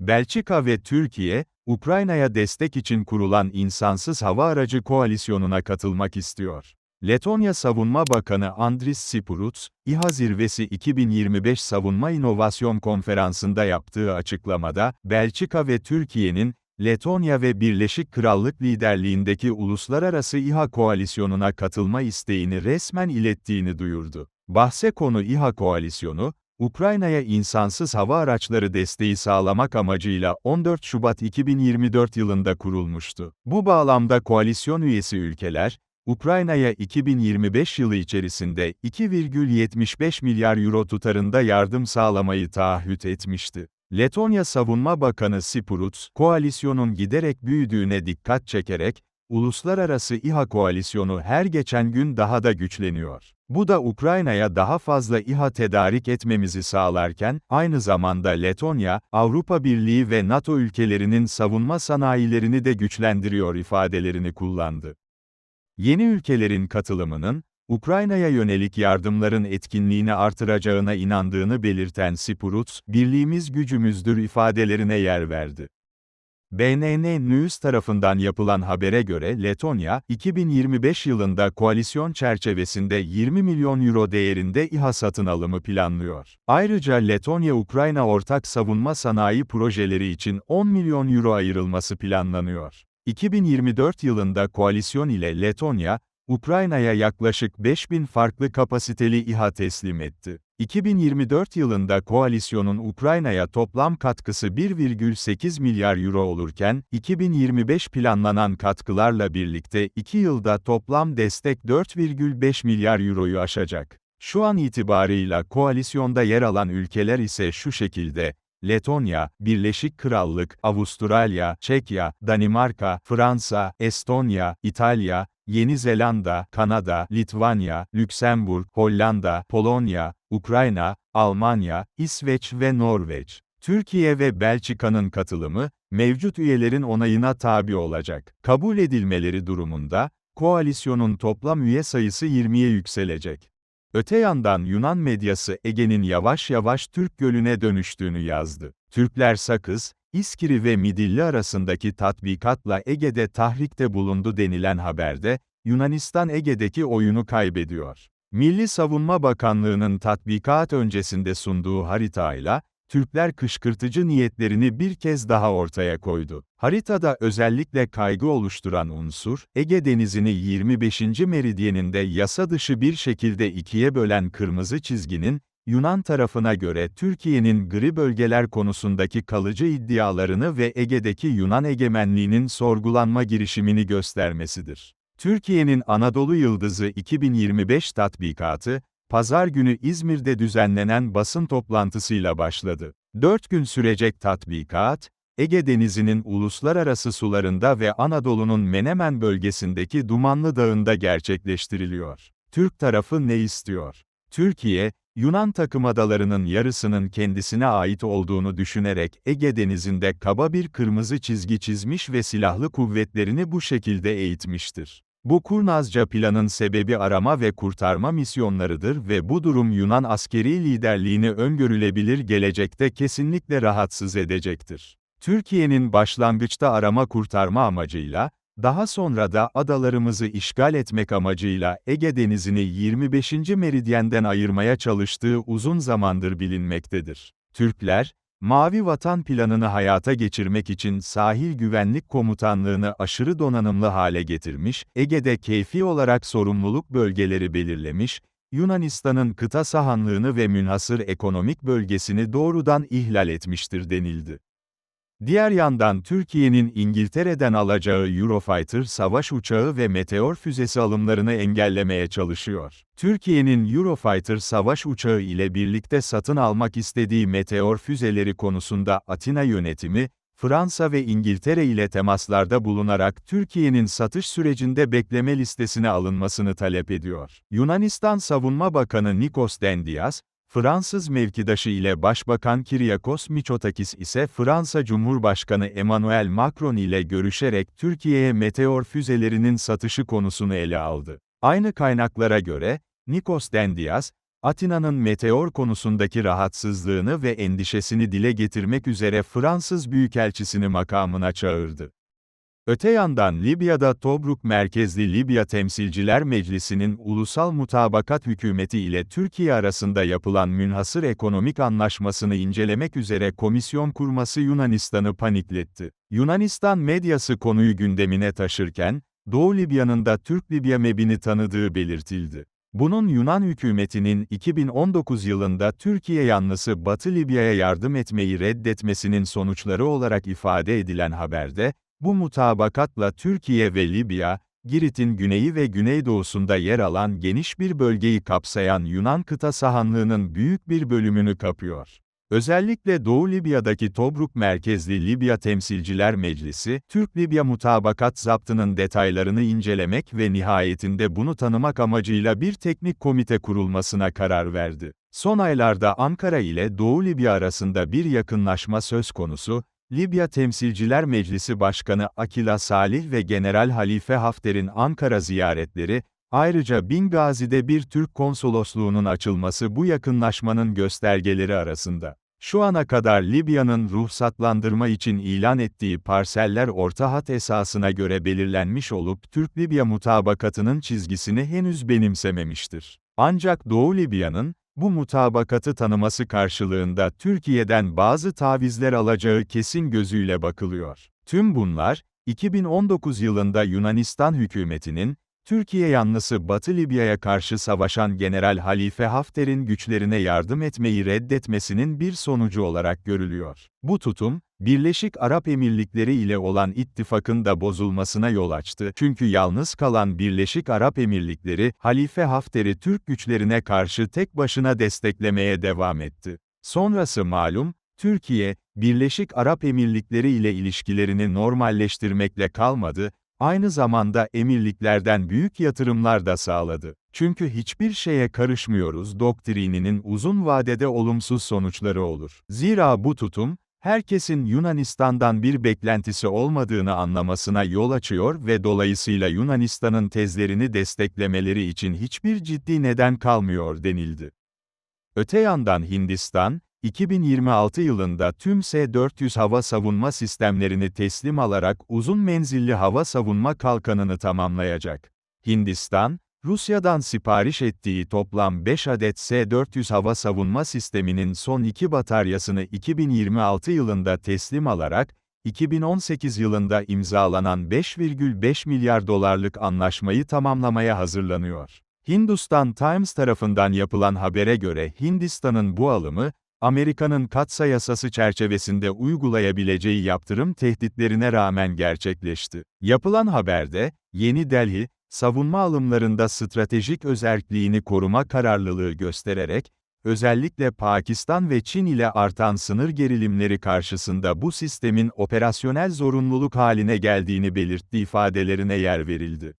Belçika ve Türkiye, Ukrayna'ya destek için kurulan insansız hava aracı koalisyonuna katılmak istiyor. Letonya Savunma Bakanı Andris Sipuruts, İHA Zirvesi 2025 Savunma İnovasyon Konferansı'nda yaptığı açıklamada, Belçika ve Türkiye'nin, Letonya ve Birleşik Krallık liderliğindeki Uluslararası İHA Koalisyonu'na katılma isteğini resmen ilettiğini duyurdu. Bahse konu İHA Koalisyonu, Ukrayna'ya insansız hava araçları desteği sağlamak amacıyla 14 Şubat 2024 yılında kurulmuştu. Bu bağlamda koalisyon üyesi ülkeler, Ukrayna'ya 2025 yılı içerisinde 2,75 milyar euro tutarında yardım sağlamayı taahhüt etmişti. Letonya Savunma Bakanı Sipuruts, koalisyonun giderek büyüdüğüne dikkat çekerek, Uluslararası İHA koalisyonu her geçen gün daha da güçleniyor. Bu da Ukrayna'ya daha fazla İHA tedarik etmemizi sağlarken, aynı zamanda Letonya, Avrupa Birliği ve NATO ülkelerinin savunma sanayilerini de güçlendiriyor ifadelerini kullandı. Yeni ülkelerin katılımının, Ukrayna'ya yönelik yardımların etkinliğini artıracağına inandığını belirten Sipuruts, birliğimiz gücümüzdür ifadelerine yer verdi. BNN News tarafından yapılan habere göre Letonya, 2025 yılında koalisyon çerçevesinde 20 milyon euro değerinde İHA satın alımı planlıyor. Ayrıca Letonya-Ukrayna ortak savunma sanayi projeleri için 10 milyon euro ayrılması planlanıyor. 2024 yılında koalisyon ile Letonya, Ukrayna'ya yaklaşık 5000 farklı kapasiteli İHA teslim etti. 2024 yılında koalisyonun Ukrayna'ya toplam katkısı 1,8 milyar euro olurken, 2025 planlanan katkılarla birlikte 2 yılda toplam destek 4,5 milyar euroyu aşacak. Şu an itibarıyla koalisyonda yer alan ülkeler ise şu şekilde, Letonya, Birleşik Krallık, Avustralya, Çekya, Danimarka, Fransa, Estonya, İtalya, Yeni Zelanda, Kanada, Litvanya, Lüksemburg, Hollanda, Polonya, Ukrayna, Almanya, İsveç ve Norveç. Türkiye ve Belçika'nın katılımı, mevcut üyelerin onayına tabi olacak. Kabul edilmeleri durumunda, koalisyonun toplam üye sayısı 20'ye yükselecek. Öte yandan Yunan medyası Ege'nin yavaş yavaş Türk Gölü'ne dönüştüğünü yazdı. Türkler Sakız, İskiri ve Midilli arasındaki tatbikatla Ege'de tahrikte bulundu denilen haberde, Yunanistan Ege'deki oyunu kaybediyor. Milli Savunma Bakanlığı'nın tatbikat öncesinde sunduğu haritayla, Türkler kışkırtıcı niyetlerini bir kez daha ortaya koydu. Haritada özellikle kaygı oluşturan unsur, Ege Denizi'ni 25. meridyeninde yasa dışı bir şekilde ikiye bölen kırmızı çizginin, Yunan tarafına göre Türkiye'nin gri bölgeler konusundaki kalıcı iddialarını ve Ege'deki Yunan egemenliğinin sorgulanma girişimini göstermesidir. Türkiye'nin Anadolu Yıldızı 2025 tatbikatı, Pazar günü İzmir'de düzenlenen basın toplantısıyla başladı. Dört gün sürecek tatbikat, Ege Denizi'nin uluslararası sularında ve Anadolu'nun Menemen bölgesindeki Dumanlı Dağı'nda gerçekleştiriliyor. Türk tarafı ne istiyor? Türkiye, Yunan takım adalarının yarısının kendisine ait olduğunu düşünerek Ege Denizi'nde kaba bir kırmızı çizgi çizmiş ve silahlı kuvvetlerini bu şekilde eğitmiştir. Bu kurnazca planın sebebi arama ve kurtarma misyonlarıdır ve bu durum Yunan askeri liderliğini öngörülebilir gelecekte kesinlikle rahatsız edecektir. Türkiye'nin başlangıçta arama kurtarma amacıyla, daha sonra da adalarımızı işgal etmek amacıyla Ege Denizi'ni 25. meridyenden ayırmaya çalıştığı uzun zamandır bilinmektedir. Türkler, Mavi Vatan planını hayata geçirmek için sahil güvenlik komutanlığını aşırı donanımlı hale getirmiş, Ege'de keyfi olarak sorumluluk bölgeleri belirlemiş, Yunanistan'ın kıta sahanlığını ve münhasır ekonomik bölgesini doğrudan ihlal etmiştir denildi. Diğer yandan Türkiye'nin İngiltere'den alacağı Eurofighter savaş uçağı ve Meteor füzesi alımlarını engellemeye çalışıyor. Türkiye'nin Eurofighter savaş uçağı ile birlikte satın almak istediği Meteor füzeleri konusunda Atina yönetimi, Fransa ve İngiltere ile temaslarda bulunarak Türkiye'nin satış sürecinde bekleme listesine alınmasını talep ediyor. Yunanistan Savunma Bakanı Nikos Dendias, Fransız mevkidaşı ile Başbakan Kyriakos Mitsotakis ise Fransa Cumhurbaşkanı Emmanuel Macron ile görüşerek Türkiye'ye meteor füzelerinin satışı konusunu ele aldı. Aynı kaynaklara göre, Nikos Dendias, Atina'nın meteor konusundaki rahatsızlığını ve endişesini dile getirmek üzere Fransız Büyükelçisini makamına çağırdı. Öte yandan Libya'da Tobruk merkezli Libya Temsilciler Meclisi'nin ulusal mutabakat hükümeti ile Türkiye arasında yapılan münhasır ekonomik anlaşmasını incelemek üzere komisyon kurması Yunanistan'ı panikletti. Yunanistan medyası konuyu gündemine taşırken, Doğu Libya'nın da Türk-Libya mebini tanıdığı belirtildi. Bunun Yunan hükümetinin 2019 yılında Türkiye yanlısı Batı Libya'ya yardım etmeyi reddetmesinin sonuçları olarak ifade edilen haberde, bu mutabakatla Türkiye ve Libya, Girit'in güneyi ve güneydoğusunda yer alan geniş bir bölgeyi kapsayan Yunan kıta sahanlığının büyük bir bölümünü kapıyor. Özellikle Doğu Libya'daki Tobruk merkezli Libya Temsilciler Meclisi, Türk-Libya mutabakat zaptının detaylarını incelemek ve nihayetinde bunu tanımak amacıyla bir teknik komite kurulmasına karar verdi. Son aylarda Ankara ile Doğu Libya arasında bir yakınlaşma söz konusu, Libya Temsilciler Meclisi Başkanı Akila Salih ve General Halife Hafter'in Ankara ziyaretleri, ayrıca Bingazi'de bir Türk konsolosluğunun açılması bu yakınlaşmanın göstergeleri arasında. Şu ana kadar Libya'nın ruhsatlandırma için ilan ettiği parseller orta hat esasına göre belirlenmiş olup Türk-Libya mutabakatının çizgisini henüz benimsememiştir. Ancak Doğu Libya'nın, bu mutabakatı tanıması karşılığında Türkiye'den bazı tavizler alacağı kesin gözüyle bakılıyor. Tüm bunlar, 2019 yılında Yunanistan hükümetinin, Türkiye yanlısı Batı Libya'ya karşı savaşan General Halife Hafter'in güçlerine yardım etmeyi reddetmesinin bir sonucu olarak görülüyor. Bu tutum, Birleşik Arap Emirlikleri ile olan ittifakın da bozulmasına yol açtı. Çünkü yalnız kalan Birleşik Arap Emirlikleri, Halife Hafter'i Türk güçlerine karşı tek başına desteklemeye devam etti. Sonrası malum, Türkiye, Birleşik Arap Emirlikleri ile ilişkilerini normalleştirmekle kalmadı, aynı zamanda emirliklerden büyük yatırımlar da sağladı. Çünkü hiçbir şeye karışmıyoruz doktrininin uzun vadede olumsuz sonuçları olur. Zira bu tutum, herkesin Yunanistan'dan bir beklentisi olmadığını anlamasına yol açıyor ve dolayısıyla Yunanistan'ın tezlerini desteklemeleri için hiçbir ciddi neden kalmıyor denildi. Öte yandan Hindistan, 2026 yılında tüm S-400 hava savunma sistemlerini teslim alarak uzun menzilli hava savunma kalkanını tamamlayacak. Hindistan, Rusya'dan sipariş ettiği toplam 5 adet S-400 hava savunma sisteminin son iki bataryasını 2026 yılında teslim alarak, 2018 yılında imzalanan 5,5 milyar dolarlık anlaşmayı tamamlamaya hazırlanıyor. Hindustan Times tarafından yapılan habere göre Hindistan'ın bu alımı, Amerika'nın katsa yasası çerçevesinde uygulayabileceği yaptırım tehditlerine rağmen gerçekleşti. Yapılan haberde, Yeni Delhi, savunma alımlarında stratejik özerkliğini koruma kararlılığı göstererek, özellikle Pakistan ve Çin ile artan sınır gerilimleri karşısında bu sistemin operasyonel zorunluluk haline geldiğini belirtti ifadelerine yer verildi.